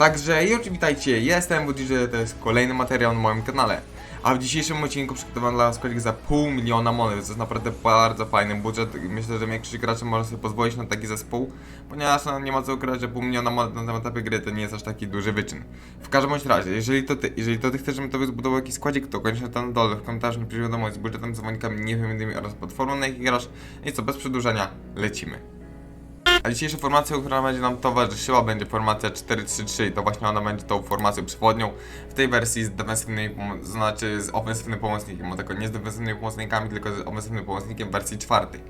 Także już witajcie, jestem Budżet, to jest kolejny materiał na moim kanale. A w dzisiejszym odcinku przygotowałem dla was kolik za pół miliona monet, to jest naprawdę bardzo fajny budżet. Myślę, że większość graczy może sobie pozwolić na taki zespół, ponieważ no, nie ma co ukrywać, że pół miliona monet na tym etapie gry to nie jest aż taki duży wyczyn. W każdym bądź razie, jeżeli to ty, jeżeli to ty chcesz, żebym tobie zbudował jakiś składzik, to koniecznie tam na dole w komentarzu napisz wiadomość z budżetem, zawodnikami, niewymiennymi oraz platformą na jakich grasz. I co, bez przedłużenia, lecimy. A dzisiejsza formacja, która będzie nam towarzyszyła, będzie formacja 4-3-3 i to właśnie ona będzie tą formacją przewodnią. W tej wersji z defensywnymi, znaczy z ofensywnym pomocnikiem, bo tylko nie z defensywnymi pomocnikami, tylko z ofensywnym pomocnikiem w wersji czwartej.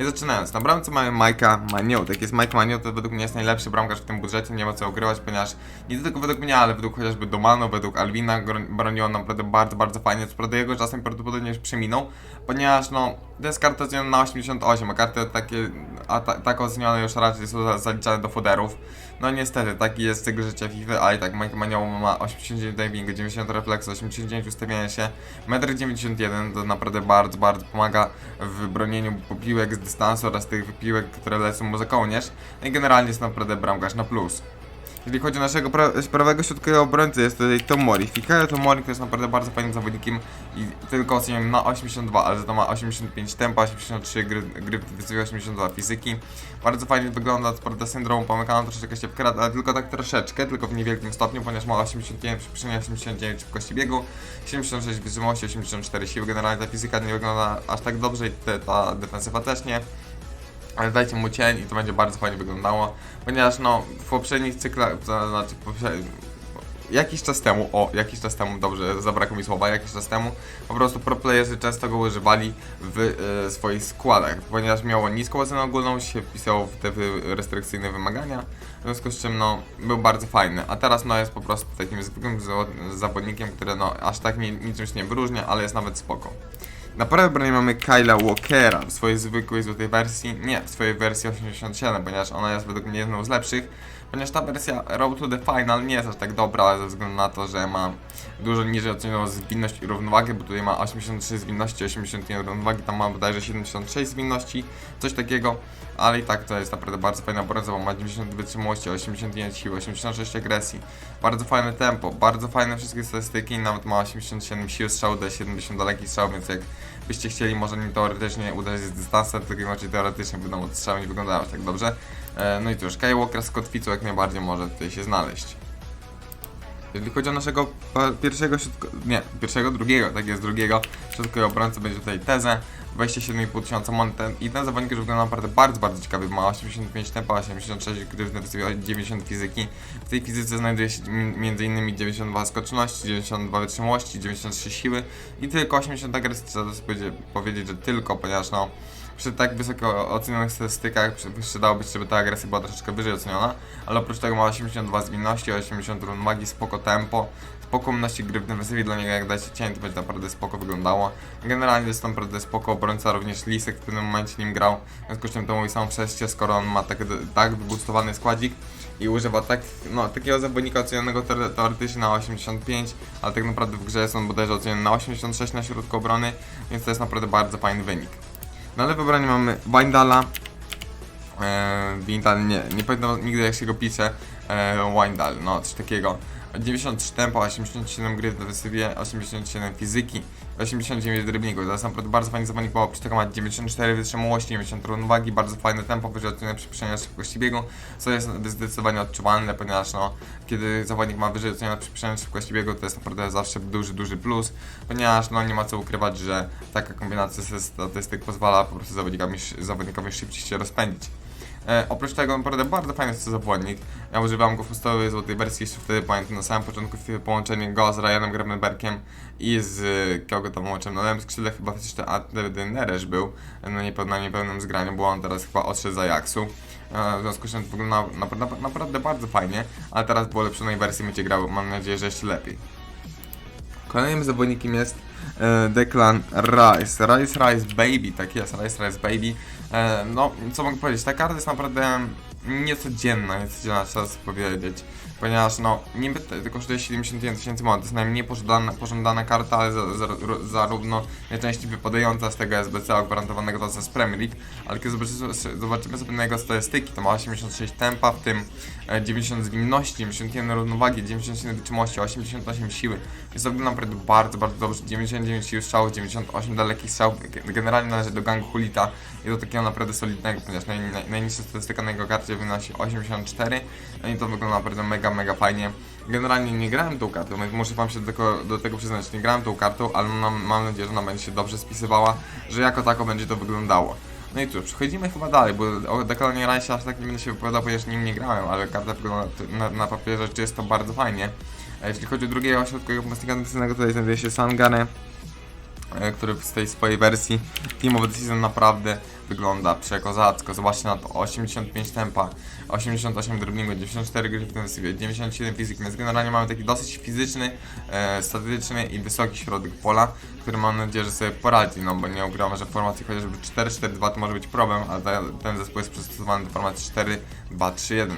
I zaczynając, na bramce mamy Majka Maniu, tak jest Mike Maniu, to według mnie jest najlepszy bramkarz w tym budżecie, nie ma co ukrywać, ponieważ nie tylko według mnie, ale według chociażby Domano, według Alwina bronił on naprawdę bardzo, bardzo fajnie, co prawda jego czasem prawdopodobnie już przeminął, ponieważ no, karta oceniona na 88, a karty takie, a ta, tak już raczej są za- zaliczane do foderów. No niestety, taki jest cykl życia FIFA, ale i tak Mike Manioł ma 89 divingu, 90 refleksu, 89 ustawiania się, 1,91 m, to naprawdę bardzo, bardzo pomaga w bronieniu piłek z dystansu oraz tych piłek, które lecą mu za kołnierz. I generalnie jest naprawdę bramkarz na plus. Jeżeli chodzi o naszego pra prawego środkowego obrońcę, jest tutaj Tomori. Fikayo Tomori to jest naprawdę bardzo fajnym zawodnikiem i tylko oceniam na 82, ale za to ma 85 tempa, 83 gry, gry w defensywie, 82 fizyki. Bardzo fajnie wygląda, co prawda syndrom pomykano troszeczkę się wkradł, ale tylko tak troszeczkę, tylko w niewielkim stopniu, ponieważ ma 81 przyczynia 89 szybkości biegu, 76 wytrzymałości, 84 siły. Generalnie ta fizyka nie wygląda aż tak dobrze i te, ta defensywa też nie ale dajcie mu cień i to będzie bardzo fajnie wyglądało, ponieważ no w poprzednich cyklach, to znaczy jakiś czas temu, o jakiś czas temu, dobrze zabrakło mi słowa, jakiś czas temu po prostu pro playerzy często go używali w e, swoich składach, ponieważ miało niską ocenę ogólną, się wpisało w te restrykcyjne wymagania, w związku z czym no był bardzo fajny, a teraz no jest po prostu takim zwykłym zawo- zawodnikiem, który no aż tak nie, niczym się nie wyróżnia, ale jest nawet spoko. Na prawej obronie mamy Kyla Walkera w swojej zwykłej złotej wersji, nie, w swojej wersji 87, ponieważ ona jest według mnie jedną z lepszych, ponieważ ta wersja Road to the Final nie jest aż tak dobra ze względu na to, że ma dużo niżej ocenioną zwinność i równowagę, bo tutaj ma 83 zwinności, 81 równowagi, tam ma bodajże 76 zwinności, coś takiego, ale i tak to jest naprawdę bardzo fajna obrońca, bo ma 90 wytrzymałości, 81 siły, 86 agresji, bardzo fajne tempo, bardzo fajne wszystkie statystyki, nawet ma 87 sił strzału, do 70 daleki strzał, więc jak byście chcieli może nie teoretycznie uderzyć z dystansu, tylko inaczej teoretycznie wiadomo, strzały nie wyglądają aż tak dobrze. E, no i cóż, Kyle Walker z kotwicą jak najbardziej może tutaj się znaleźć. Jeżeli chodzi o naszego pierwszego środko... nie, pierwszego, drugiego, tak jest, drugiego środkowego obrońcy będzie tutaj Tezę, 27,5 tysiąca monet i ten zawodnik wygląda naprawdę bardzo, bardzo ciekawy, ma 85 tempa, 86 gry w defensywie, 90 fizyki. W tej fizyce znajduje się m.in. 92 skoczności, 92 wytrzymałości, 93 siły i tylko 80 agresji, trzeba powiedzieć- że tylko, ponieważ no przy tak wysoko ocenionych statystykach przy- przydałoby się, żeby ta agresja była troszeczkę wyżej oceniona, ale oprócz tego ma 82 zwinności, 80 run magii, spoko tempo, spoko umiejętności gry w defensywie, dla niego jak dacie cień, to będzie naprawdę spoko wyglądało. Generalnie jest to naprawdę spoko obrońca, również Lisek w pewnym momencie nim grał, w związku z czym to mówi samo przejście, skoro on ma tak, tak wybustowany składzik i używa tak, no, takiego zawodnika ocenionego teore- teoretycznie na 85, ale tak naprawdę w grze jest on bodajże oceniony na 86 na środku obrony, więc to jest naprawdę bardzo fajny wynik. Na lewej obronie mamy Windala. Eee, Windal, nie, nie pamiętam nigdy jak się go pisze. Eee, Windal, no coś takiego. 93 tempo, 87 gry w defensywie, 87 fizyki, 89 dribblingu. Jest naprawdę bardzo bo oprócz tego ma 94 wytrzymałości, 90 równowagi, bardzo fajne tempo, wyżej przy przemianie szybkości biegu, co jest zdecydowanie odczuwalne, ponieważ no, kiedy zawodnik ma wyżej ocenione przy przemianie szybkości biegu, to jest naprawdę zawsze duży, duży plus, ponieważ no, nie ma co ukrywać, że taka kombinacja statystyk pozwala po prostu zawodnikowi, zawodnikowi szybciej się rozpędzić. E, oprócz tego naprawdę bardzo fajny jest to zawodnik. Ja używam go w podstawowej złotej wersji, jeszcze wtedy pamiętam na samym początku połączenie go z Ryanem Gravenbergiem i z y, kogo tam łączyłem. Na lewym skrzydle chyba ten Adel Neresz był na, niepeł, na niepełnym zgraniu, bo on teraz chyba odszedł z Ajaxu. E, w związku z czym wygląda naprawdę, bardzo fajnie, ale teraz w ulepszonej wersji będzie grał, mam nadzieję, że jeszcze lepiej. Kolejnym zawodnikiem jest e, Declan Rice. Rice Rice Baby, tak jest, Rice Rice Baby. E, no, co mogę powiedzieć, ta karta jest naprawdę niecodzienna, niecodzienna, trzeba powiedzieć. Ponieważ no, niby to kosztuje 71 tysięcy monet, to jest najmniej pożądana, pożądana karta, ale za, za, zarówno najczęściej wypadająca z tego SBC gwarantowanego to z Premier League, ale kiedy zobaczymy, zobaczymy sobie na jego statystyki, to ma 86 tempa, w tym e, 90 zwinności, 91 równowagi, 97 wytrzymałości, 88 siły. Jest to wygląda naprawdę bardzo, bardzo dobrze. 99 sił strzałów, 98 dalekich strzałów. Ge- Generalnie należy do gangu Hulita i do takiego naprawdę solidnego, ponieważ naj, naj, najniższa statystyka na jego karcie wynosi 84. No i to wygląda naprawdę mega, mega fajnie. Generalnie nie grałem tą kartą, więc muszę wam się do tego, do tego przyznać, nie grałem tą kartą, ale mam, mam nadzieję, że ona będzie się dobrze spisywała, że jako tako będzie to wyglądało. No i cóż, przechodzimy chyba dalej, bo o Declanie Rice aż tak nie będę się wypowiadał, ponieważ nim nie grałem, ale karta wygląda na, na papierze czysto bardzo fajnie. E, Jeśli chodzi o drugiego środkowego pomocnika defensywnego, tutaj znajduje się Sangare, e, który z tej swojej wersji Team of the Season naprawdę wygląda przekozacko. Zobaczcie na to, 85 tempa, 88 dribblingu, 94 gry w defensywie, 97 fizyki, więc generalnie mamy taki dosyć fizyczny, e, statyczny i wysoki środek pola, który mam nadzieję, że sobie poradzi, no bo nie ukrywam, że w formacji chociażby 4-4-2 to może być problem, a te, ten zespół jest przystosowany do formacji 4-2-3-1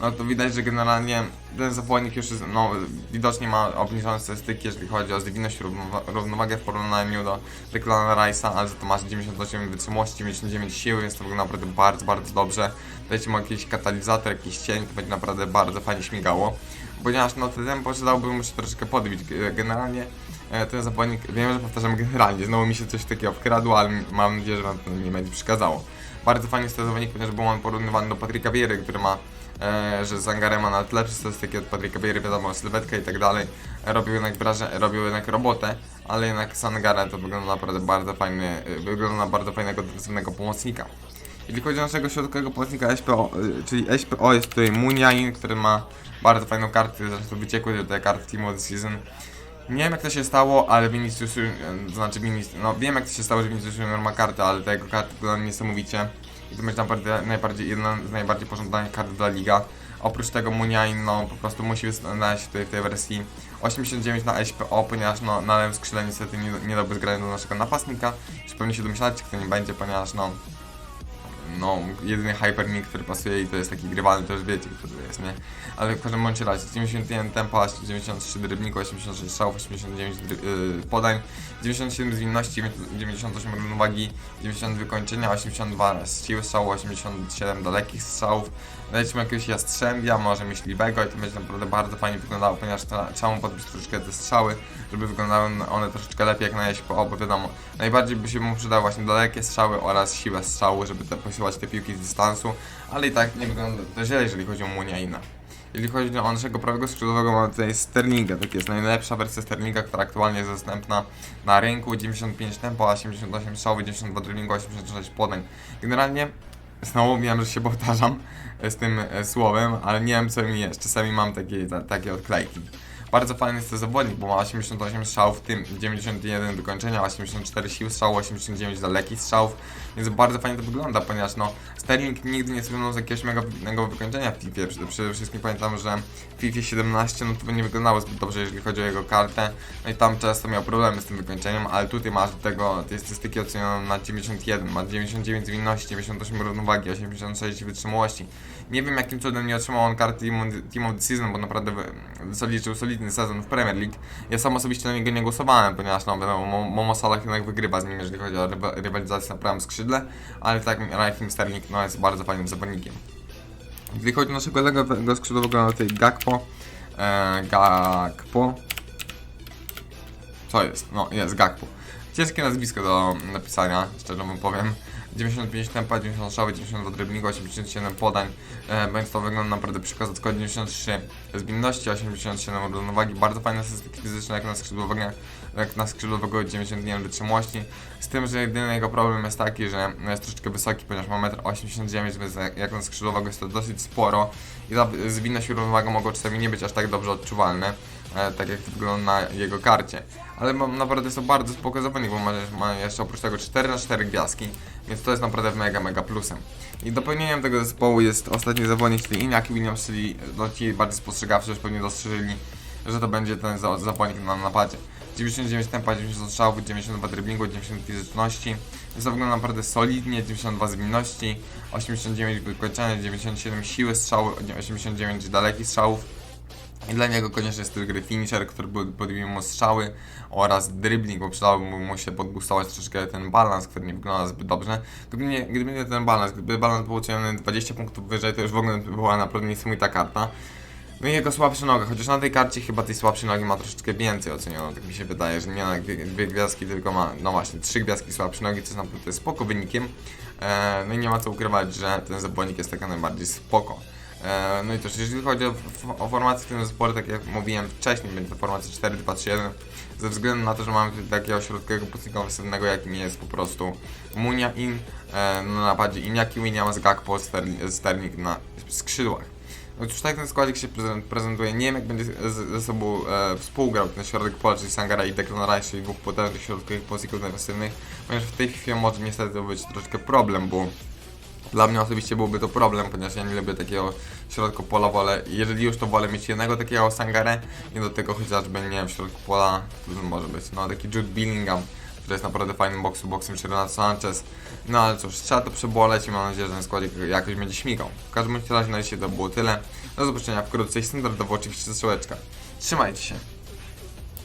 no to widać, że generalnie ten zawodnik już jest, no, widocznie ma obniżone statystyki, jeżeli chodzi o zwinność, równowa- równowagę w porównaniu do Declana Rice'a, ale za to masz 98 wytrzymałości, 99 siły, więc to wygląda naprawdę bardzo, bardzo dobrze. Dajcie mu jakiś katalizator, jakiś cień, to będzie naprawdę bardzo fajnie śmigało. Ponieważ no to tempo mu się troszeczkę podbić. G- Generalnie e, ten zawodnik, wiem, że powtarzam generalnie, znowu mi się coś takiego wkradło, ale mam nadzieję, że wam to nie będzie przeszkadzało. Bardzo fajny jest ten zawodnik, ponieważ był on porównywany do Patryka Viery, który ma e, że Zangare ma nawet lepsze statystyki od Patryka Viery, wiadomo, sylwetkę i tak dalej. E, Robił jednak, wraże, robił jednak robotę, ale jednak Sangare to wygląda naprawdę bardzo fajny, e, wygląda na bardzo fajnego defensywnego pomocnika. Jeśli chodzi o naszego środkowego pomocnika SPO, y, czyli SPO jest tutaj Muniain, który ma bardzo fajną kartę, zresztą wyciekły te karty Team of the Season. Nie wiem jak to się stało, ale Vinicius, to znaczy Vinicius, no wiem jak to się stało, że Vinicius Junior ma kartę, ale te jego karty wyglądają niesamowicie. I to będzie naprawdę najbardziej, jedna z najbardziej pożądanych kart dla Liga. Oprócz tego Muniain, no po prostu musi znaleźć tutaj w tej wersji 89 na SPO, ponieważ no na lewym skrzydle niestety nie, nie dałby zgrania do naszego napastnika. Już pewnie się domyślacie, kto nie będzie, ponieważ no no, jedyny Hypernik, który pasuje i to jest taki grywalny, to już wiecie, to jest, nie? Ale w każdym bądź razie, 91 tempa, 93 drybniku, 86 strzałów, 89 dry, yy, podań, 97 zwinności, 98 równowagi, 90 wykończenia, 82 z siły strzału, 87 dalekich strzałów. Mu jakiegoś jastrzębia, może myśliwego i to będzie naprawdę bardzo fajnie wyglądało, ponieważ trzeba mu podbić troszeczkę te strzały, żeby wyglądały one troszeczkę lepiej jak na SPO, bo wiadomo, najbardziej by się mu przydały właśnie dalekie strzały oraz siłę strzału, żeby te, posyłać te piłki z dystansu, ale i tak nie wygląda to źle, jeżeli chodzi o Muniaina. Jeśli chodzi o naszego prawego skrzydłowego, mamy tutaj Sterlinga, tak jest najlepsza wersja Sterlinga, która aktualnie jest dostępna na rynku, 95 tempo, 88 strzałów, 92 driblingu, 86 podań. Generalnie, znowu wiem, że się powtarzam z tym e, słowem, ale nie wiem co mi jest, czasami mam takie, ta, takie odklejki. Bardzo fajny jest to zawodnik, bo ma 88 strzałów, w tym 91 wykończenia, 84 sił strzału, 89 dalekich strzałów, więc bardzo fajnie to wygląda, ponieważ no Sterling nigdy nie słynął z jakiegoś mega wykończenia w FIFA. Przede, wszystkim pamiętam, że w FIFA 17 no to by nie wyglądało zbyt dobrze, jeżeli chodzi o jego kartę, no i tam często miał problemy z tym wykończeniem, ale tutaj masz do tego te statystyki ocenione na 91, ma 99 zwinności, 98 równowagi, 86 wytrzymałości. Nie wiem jakim cudem nie otrzymał on karty Team of- Team Season, bo naprawdę zaliczył solidny sezon w Premier League. Ja sam osobiście na niego nie głosowałem, ponieważ no wiadomo, Mo- Momo Salah jednak wygrywa z nim, jeżeli chodzi o rywa- rywalizację na prawym skrzydle, ale tak Raheem Sterling no, jest bardzo fajnym zawodnikiem. Jeśli chodzi o naszego lewego skrzydłowego, no tutaj Gakpo, e, Gakpo, co jest? No, jest Gakpo. Ciężkie nazwisko do napisania, szczerze wam powiem. 95 tempa, 90 szały, 92 driblingu, 87 podań, e, więc to wygląda naprawdę przykładowo 93 zwinności, 87 równowagi, bardzo fajne statystyki fizyczne jak na skrzydłowego, jak na skrzydłowego 91 wytrzymałości, z tym, że jedyny jego problem jest taki, że jest troszeczkę wysoki, ponieważ ma 1,89 m, więc jak- na skrzydłowego jest to dosyć sporo. I ta zwinność i równowaga mogą czasami nie być aż tak dobrze odczuwalne, tak jak to wygląda na jego karcie. Ale naprawdę jest to bardzo spoko zawodnik, bo ma, ma jeszcze oprócz tego 4 na 4 gwiazdki, więc to jest naprawdę mega, mega plusem. I dopełnieniem tego zespołu jest ostatni zawodnik, czyli Inaki Williams, czyli no, ci bardziej spostrzegawczy już pewnie dostrzeżyli, że to będzie ten za, zawodnik na napadzie. 99 tempa, 90 strzałów, 92 driblingu, 90 fizyczności. Więc to wygląda naprawdę solidnie, 92 zwinności, 89 wykończenia, 97 siły strzału, 89 dalekich strzałów. I dla niego koniecznie styl gry finisher, który pod- podbije mu strzały oraz dribbling, bo przydałoby mu się podbustować troszeczkę ten balans, który nie wygląda zbyt dobrze. Gdyby nie, gdyby nie ten balans, gdyby balans był ucięty 20 punktów wyżej, to już w ogóle by była naprawdę niesamowita karta. No i jego słabsze noga, chociaż na tej karcie chyba tej słabszej nogi ma troszeczkę więcej oceniono, tak mi się wydaje, że nie ma dwie, dwie gwiazdki, tylko ma, no właśnie, trzy gwiazdki słabszej nogi, co jest naprawdę spoko wynikiem. E, no i nie ma co ukrywać, że ten zawodnik jest taka najbardziej spoko. E, no i też jeżeli chodzi o, o formację w tym zespole, tak jak mówiłem wcześniej, będzie to formacja 4-2-3-1, ze względu na to, że mamy takiego środkowego pomocnika ofensywnego, jakim jest po prostu Munia In, e, na napadzie Iniaki Williams, Gakpo, Sterling, na skrzydłach. No już tak ten składzik się prezen- prezentuje. Nie wiem jak będzie ze sobą e, współgrał ten środek pola, czyli Sangara i Declan Rice, czyli dwóch potężnych środkowych pomocników defensywnych, ponieważ w tej chwili może niestety być troszeczkę problem, bo dla mnie osobiście byłby to problem, ponieważ ja nie lubię takiego środku pola, wolę, jeżeli już to wolę mieć jednego takiego Sangarę i do tego chociażby, nie wiem, w środku pola, to może być, no taki Jude Billingham, który jest naprawdę fajnym boxu boxem, Renato Sanchez, no ale cóż, trzeba to przeboleć i mam nadzieję, że ten składzik jakoś będzie śmigał. W każdym razie na dzisiaj to było tyle, do zobaczenia wkrótce i standardowo oczywiście strzałeczka. Trzymajcie się.